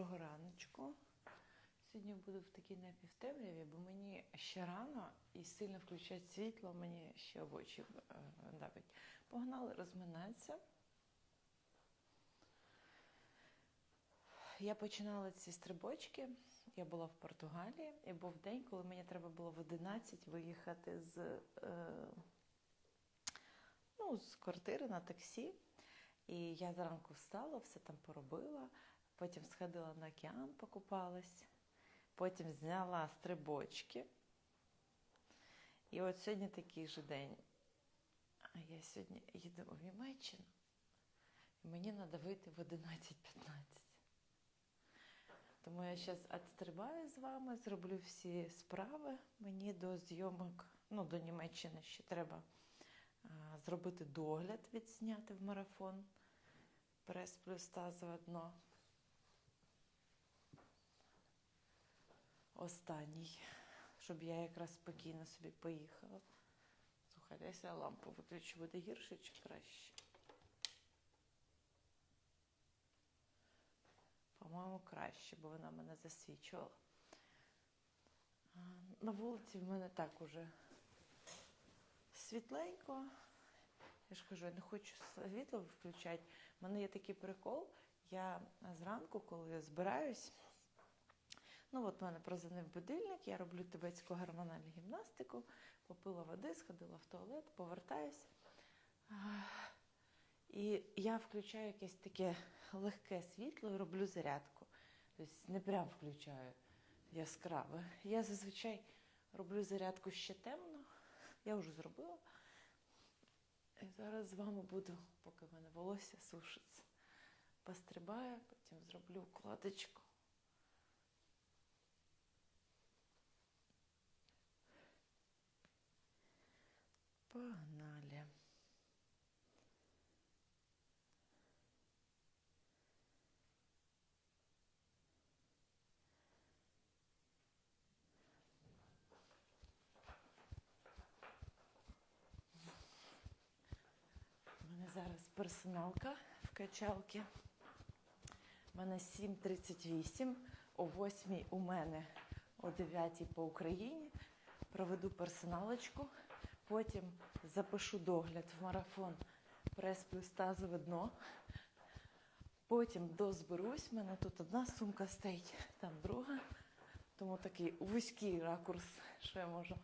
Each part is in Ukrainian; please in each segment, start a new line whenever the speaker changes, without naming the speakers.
Доброго раночку. Сьогодні буду в такій напівтемряві, бо мені ще рано і сильно включать світло, мені ще в очі е, давить. Погнали розминатися. Я починала ці стрибочки. Я була в Португалії і був день, коли мені треба було в 11 виїхати з, е, ну, з квартири на таксі. І я зранку встала, все там поробила, потім сходила на океан, покупалась, потім зняла стрибочки. І от сьогодні такий же день. А я сьогодні їду в Німеччину. І мені треба вийти в 11.15. Тому я зараз відстрибаю з вами, зроблю всі справи. Мені до зйомок, ну, до Німеччини ще треба а, зробити догляд, відзняти в марафон. Прес плюс тазове дно. Останній, щоб я якраз спокійно собі поїхала. Слухай, десь я лампу виключу, буде гірше чи краще? По-моєму, краще, бо вона мене засвічувала. На вулиці в мене так уже світленько. Я ж кажу, я не хочу світло включати. У мене є такий прикол. Я зранку, коли я збираюсь, ну от мене прозвонив будильник, я роблю тибетську гормональну гімнастику, попила води, сходила в туалет, повертаюсь. І я включаю якесь таке легке світло і роблю зарядку. Тобто не прям включаю яскраве. Я зазвичай роблю зарядку ще темно, я вже зробила. І зараз з вами буду, поки в мене волосся сушиться. Пострибаю, потім зроблю укладочку. Погнали. У мене зараз персоналка в качалці. У мене 7.38, о 8 у мене, о 9 по Україні. Проведу персоналочку, потім запишу догляд в марафон прес плюс тазове дно. Потім дозберусь, в мене тут одна сумка стоїть, там друга. Тому такий вузький ракурс, що я можу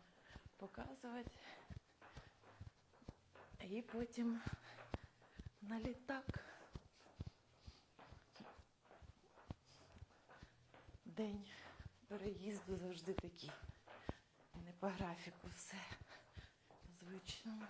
показувати. І потім на літак. День переїзду завжди такий. Не по графіку все звичному.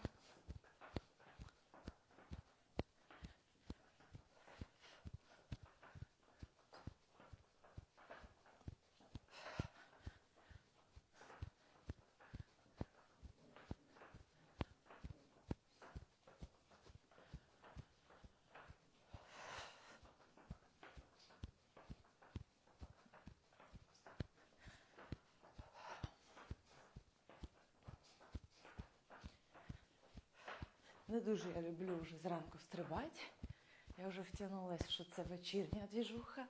Не дуже я люблю вже зранку стрибати. Я вже втягнулася, що це вечірня двіжуха.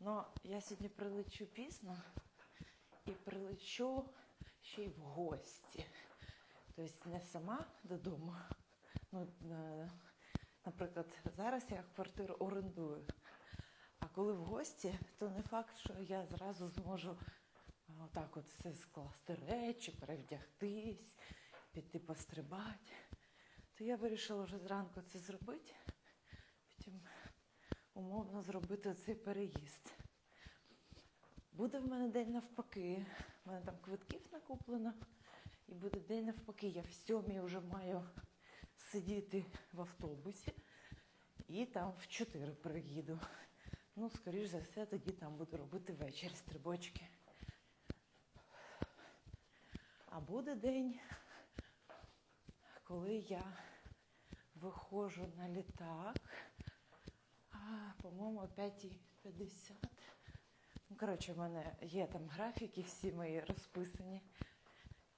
Но я сьогодні прилечу пізно і прилечу ще й в гості. Тобто не сама додому. Ну, е, наприклад, зараз я квартиру орендую. А коли в гості, то не факт, що я зразу зможу отак от все скласти речі, перевдягтись, піти пострибати. То я вирішила вже зранку це зробити, потім умовно зробити цей переїзд. Буде в мене день навпаки. У мене там квитків накуплено. І буде день навпаки. Я в сьомій вже маю сидіти в автобусі і там в чотири приїду. Ну, скоріш за все, тоді там буду робити ввечері стрибочки. А буде день, коли я виходжу на літак, по-моєму, о 5.50. Ну, коротше, в мене є там графіки, всі мої розписані.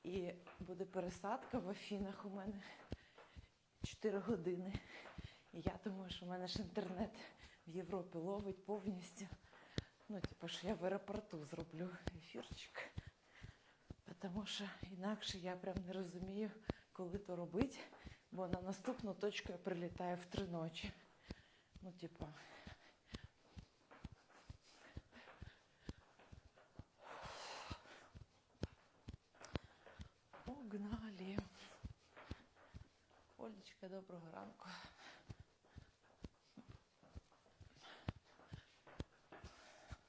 І буде пересадка в Афінах у мене 4 години. І я думаю, що в мене ж інтернет в Європі ловить повністю. Ну, типу, що я в аеропорту зроблю ефірчик. Тому що інакше я прям не розумію, коли то робити, бо на наступну точку я прилітаю в три ночі. Ну, типа. Погнали. Олечка, доброго ранку.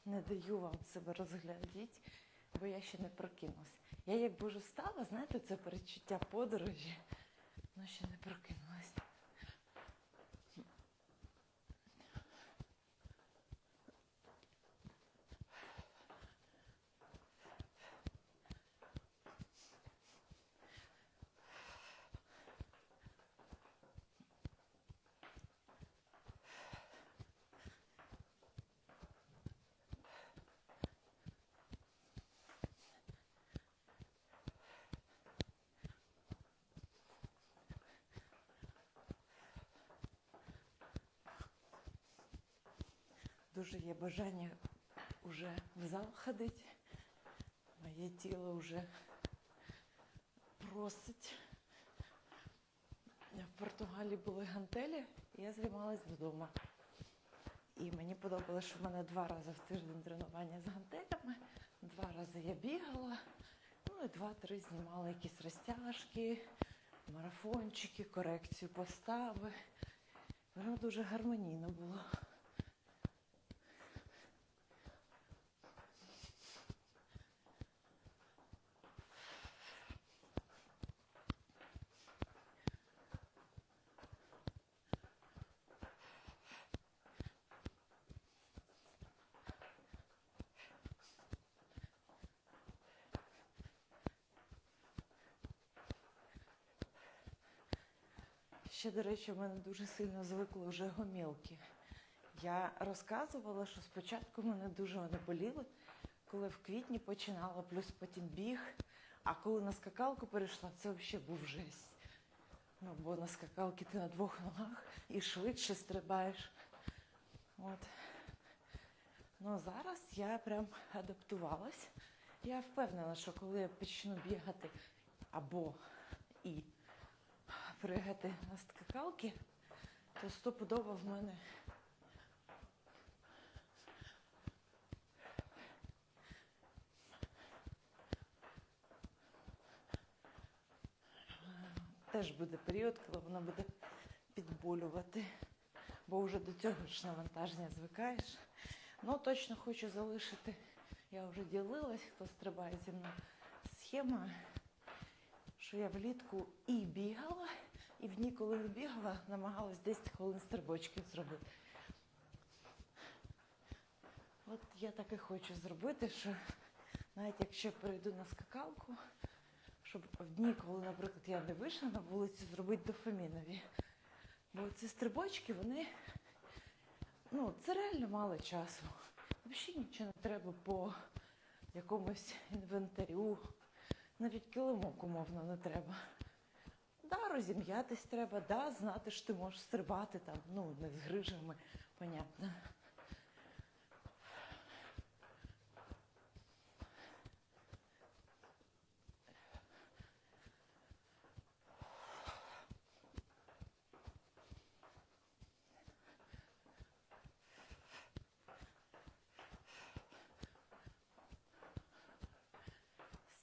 Не даю вам себе розглядіти, бо я ще не прокинулась. Я якби вже встала, знаєте, це перечуття подорожі, але ще не прокинулась. Дуже є бажання вже в зал ходити. Моє тіло вже просить. В Португалії були гантелі, і я займалась вдома. І мені подобалося, що в мене два рази в тиждень тренування з гантелями, два рази я бігала, ну і два-три знімала якісь розтяжки, марафончики, корекцію постави. Воно дуже гармонійно було. Ще, до речі, в мене дуже сильно звикли вже гомілки. Я розказувала, що спочатку мене дуже вони боліли, коли в квітні починала, плюс потім біг. А коли на скакалку перейшла, це взагалі був жесть. Ну, бо на скакалки ти на двох ногах і швидше стрибаєш. От. Ну зараз я прям адаптувалась. Я впевнена, що коли я почну бігати або і пригати на скакалки, то стопудово в мене теж буде період, коли воно буде підболювати, бо вже до цього ж навантаження звикаєш. Ну, точно хочу залишити, я вже ділилась, хто стрибає зі мною схема, що я влітку і бігала, і в дні, коли не бігала, намагалась 10 хвилин стрибочків зробити. От я так і хочу зробити, що навіть якщо перейду на скакалку, щоб в дні, коли, наприклад, я не вийшла на вулицю, зробити дофамінові. Бо ці стрибочки, вони, ну, це реально мало часу. Взагалі нічого не треба по якомусь інвентарю. Навіть килимок умовно не треба. Да, розім'ятись треба, да, знати, що ти можеш стрибати там, ну, не з грижами, понятно.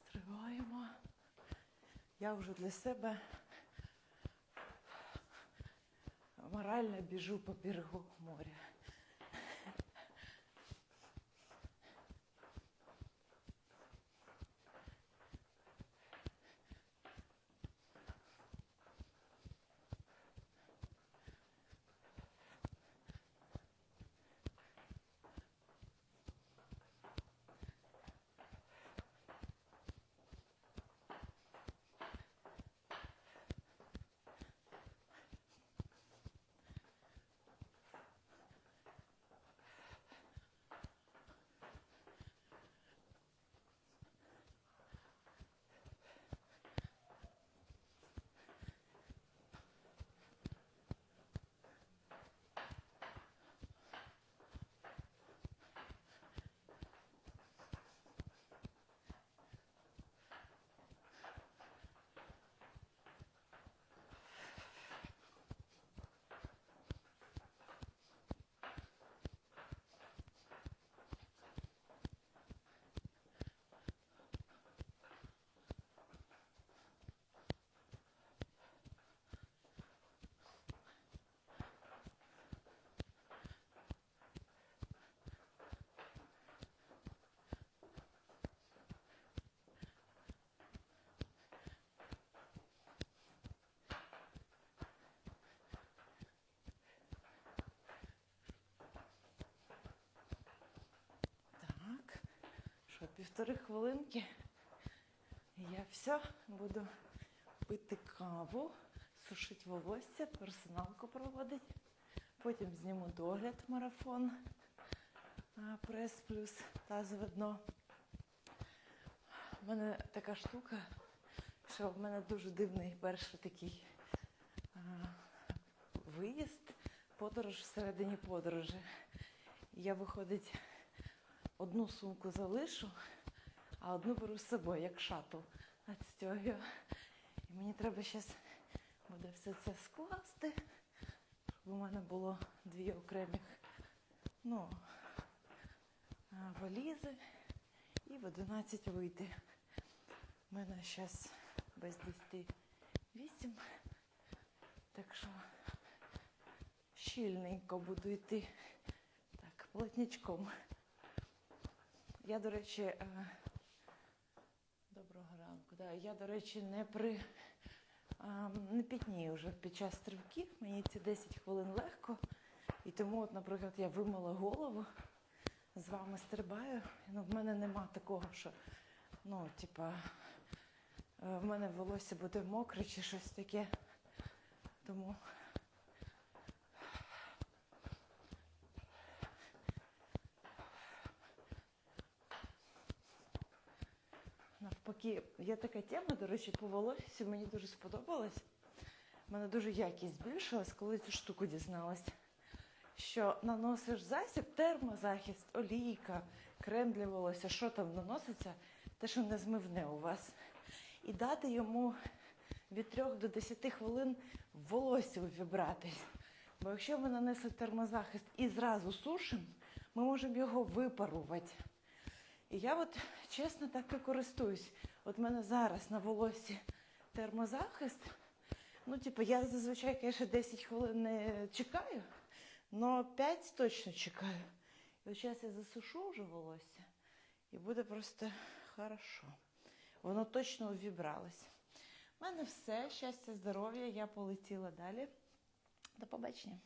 Стриваємо. Я вже для себе морально біжу по берегу моря. Що, півтори хвилинки. Я все буду пити каву, сушити волосся, персоналку проводити. Потім зніму догляд марафон. Прес плюс тазове дно. У мене така штука, що в мене дуже дивний перший такий а, виїзд, подорож всередині подорожі. Я виходить, одну сумку залишу, а одну беру з собою, як шатл. Відстягую. І мені треба зараз буде все це скласти, щоб у мене було дві окремих ну, валізи і в 11 вийти. У мене зараз без 10 8. Так що щільненько буду йти. Так, плотничком. Я, до речі, е, доброго ранку. Да, я, до речі, не при не пітнію вже під час стрибків. Мені ці 10 хвилин легко. І тому, от, наприклад, я вимила голову, з вами стрибаю. Ну, в мене нема такого, що ну, типа, е, в мене волосся буде мокре чи щось таке. Тому навпаки, є така тема, до речі, по волоссю мені дуже сподобалась. У мене дуже якість збільшилась, коли цю штуку дізналась. Що наносиш засіб, термозахист, олійка, крем для волосся, що там наноситься, те, що не змивне у вас. І дати йому від 3 до 10 хвилин волосся увібратись. Бо якщо ми нанесли термозахист і зразу сушимо, ми можемо його випарувати. І я от чесно так і користуюсь. От в мене зараз на волосі термозахист. Ну, типу, я зазвичай, конечно, 10 хвилин не чекаю, але 5 точно чекаю. І от зараз я засушу вже волосся, і буде просто хорошо. Воно точно увібралось. У мене все. Щастя, здоров'я, я полетіла далі. До побачення.